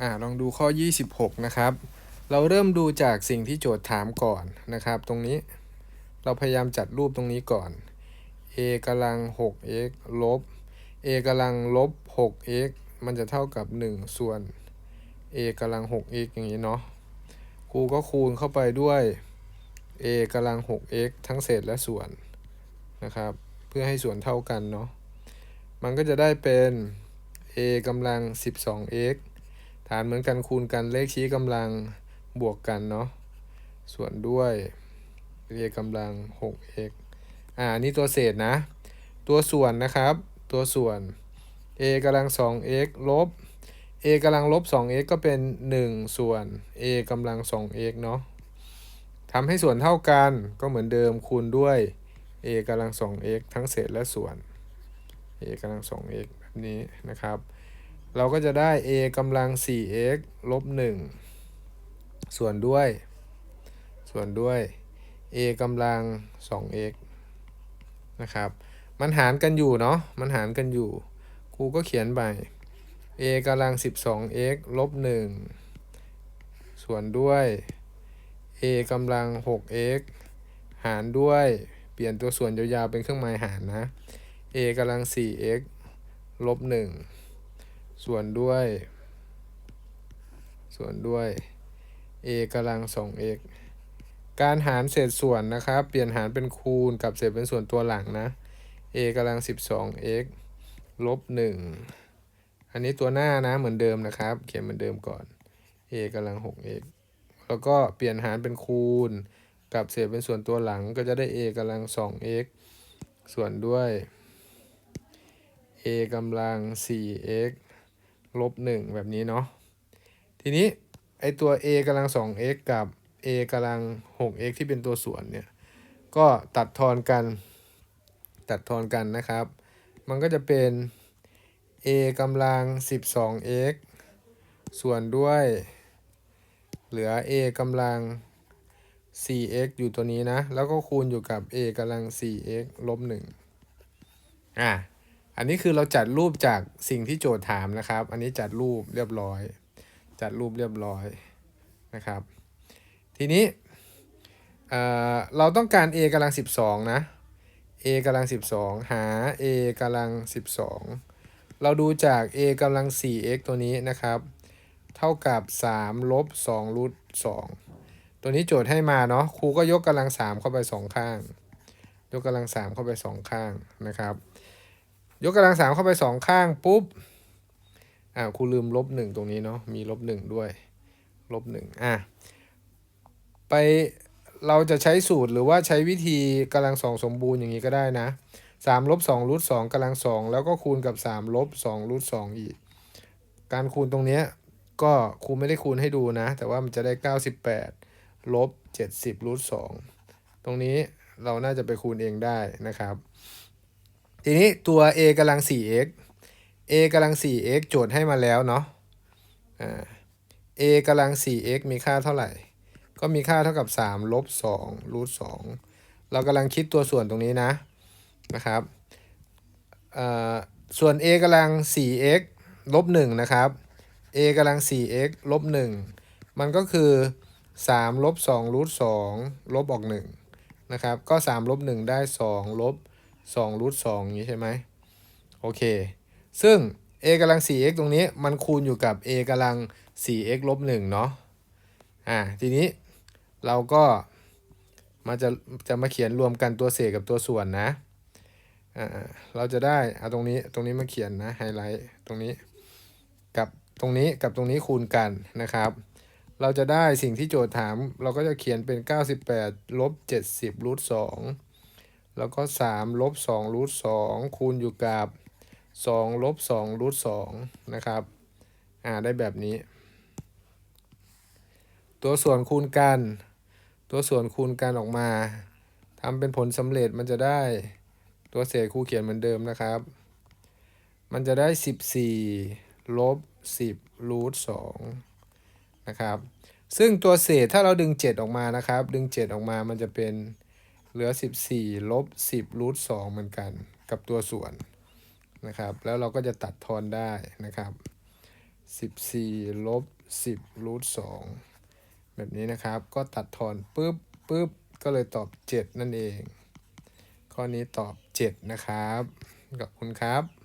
อ่าลองดูข้อ 26 นะครับ เราเริ่มดูจากสิ่งที่โจทย์ถามก่อนนะครับ ตรงนี้เราพยายามจัดรูปตรงนี้ก่อน a กำลัง 6x ลบ a กำลังลบ 6x มันจะเท่ากับ 1 ส่วน a กำลัง 6x อย่างนี้เนาะครูก็คูณเข้าไปด้วย a กำลัง 6x ทั้งเศษและส่วนนะครับ เพื่อให้ส่วนเท่ากันเนาะ มันก็จะได้เป็น a กำลัง 12x ฐานเหมือนกันคูณกันเลขชี้กำลังบวกกันเนาะส่วนด้วย a กำลัง 6x อ่านี่ตัวเศษนะ ตัวส่วนนะครับ ตัวส่วน a กำลัง 2x ลบ a กำลังลบ 2x ก็เป็น 1 ส่วน a กำลัง 2x เนาะทำให้ส่วนเท่ากันก็เหมือนเดิมคูณด้วย a กำลัง 2x ทั้งเศษและส่วน a กำลัง 2x แบบนี้นะครับ เราก็จะได้ a กำลัง 4x ลบ 1 ส่วนด้วย ส่วนด้วย a กำลัง 2x นะครับ มันหารกันอยู่เนาะ มันหารกันอยู่ ครูก็เขียนไป a กำลัง 12x ลบ 1 ส่วนด้วย a กำลัง 6x หารด้วย เปลี่ยนตัวส่วนยาวๆเป็นเครื่องหมายหารนะ a กำลัง 4x ลบ 1 ส่วนด้วย ส่วนด้วย a กำลัง 2x การหารเศษส่วนนะครับ เปลี่ยนหารเป็นคูณกับเศษเป็นส่วนตัวหลังนะ a กำลัง 12x ลบ 1 อันนี้ตัวหน้านะเหมือนเดิมนะครับ เขียนเหมือนเดิมก่อน a กำลัง 6x แล้วก็เปลี่ยนหารเป็นคูณ กับเศษเป็นส่วนตัวหลังก็จะได้ a กำลัง 2x ส่วนด้วย a กำลัง 4x ลบ1แบบนี้เนาะทีนี้ไอตัว a กำลัง 2x กับ a กำลัง 6x ที่เป็นตัวส่วนเนี่ยก็ตัดทอนกันตัดทอนกันนะครับ มันก็จะเป็น a กำลัง 12x ส่วนด้วยเหลือ a กำลัง 4x อยู่ตัวนี้นะ แล้วก็คูณอยู่กับ a กำลัง 4x ลบ1อะ อันนี้คือเราจัดรูปจากสิ่งที่โจทย์ถามนะครับ อันนี้จัดรูปเรียบร้อย จัดรูปเรียบร้อยนะครับ ทีนี้เเราต้องการ a กำลัง 12 นะ a กำลัง 12 หา a กำลัง 12 เราดูจาก a กำลัง 4x ตัวนี้นะครับ เท่ากับ 3 ลบ2รูท2ตัวนี้โจทย์ให้มาเนาะ ครูก็ยกกำลัง 3 เข้าไป 2 ข้าง ยกกำลัง 3 เข้าไป 2 ข้างนะครับ ยกกำลัง3เข้าไป2ข้างปุ๊บ อ่าครูลืมลบ1ตรงนี้เนาะ มีลบ1ด้วย ลบ1อะ ไป เราจะใช้สูตรหรือว่าใช้วิธีกำลังสองสมบูรณ์อย่างนี้ก็ได้นะสามลบสองรูทสองกำลังสองแล้วก็คูณกับสามลบสองรูทสองอีก การคูณตรงเนี้ยก็ครูไม่ได้คูณให้ดูนะ แต่ว่ามันจะได้เก้าสิบแปดลบเจ็ดสิบรูทสองตรงนี้เราน่าจะไปคูณเองได้นะครับ ทีนี้ตัว a กำลัง 4x a กำลัง 4x โจทย์ให้มาแล้วเนาะอ่า a กำลัง 4x มีค่าเท่าไหร่ ก็มีค่าเท่ากับ 3 ลบ2รูท2เรากำลังคิดตัวส่วนตรงนี้นะนะครับส่วน a กำลัง 4x ลบ1นะครับ a กำลัง 4x ลบ1มันก็คือ3ลบ2รูท2ลบออก1นะครับ ก็3ลบ1ได้2ลบ 2รูท2อย่างนี้ใช่ไหมโอเค ซึ่ง a กำลัง 4x ตรงนี้มันคูณอยู่กับ a กำลัง 4x ลบ1เนาะอ่าทีนี้เราก็มาจะจะมาเขียนรวมกันตัวเศษกับตัวส่วนนะอ่าเราจะได้เอาตรงนี้ตรงนี้มาเขียนนะไฮไลท์ตรงนี้กับตรงนี้กับตรงนี้คูณกันนะครับ เราจะได้สิ่งที่โจทย์ถามเราก็จะเขียนเป็น 98ลบ70รูท2 แล้วก็3ลบ2รูท2คูณอยู่กับ2ลบ2รูท2นะครับ อ่าได้แบบนี้ ตัวส่วนคูณกัน ตัวส่วนคูณกันออกมาทำเป็นผลสำเร็จมันจะได้ตัวเศษครูเขียนเหมือนเดิมนะครับ มันจะได้ 14ลบ10รูท2นะครับ ซึ่งตัวเศษถ้าเราดึง 7 ออกมานะครับ ดึง 7 ออกมามันจะเป็น เหลือ 14 ลบ 10รูท2เหมือนกัน กับตัวส่วนนะครับ แล้วเราก็จะตัดทอนได้นะครับ 14 ลบ 10รูท2แบบนี้นะครับ ก็ตัดทอนปุ๊บปุ๊บก็เลยตอบ 7 นั่นเอง ข้อนี้ตอบ 7 นะครับ ขอบคุณครับ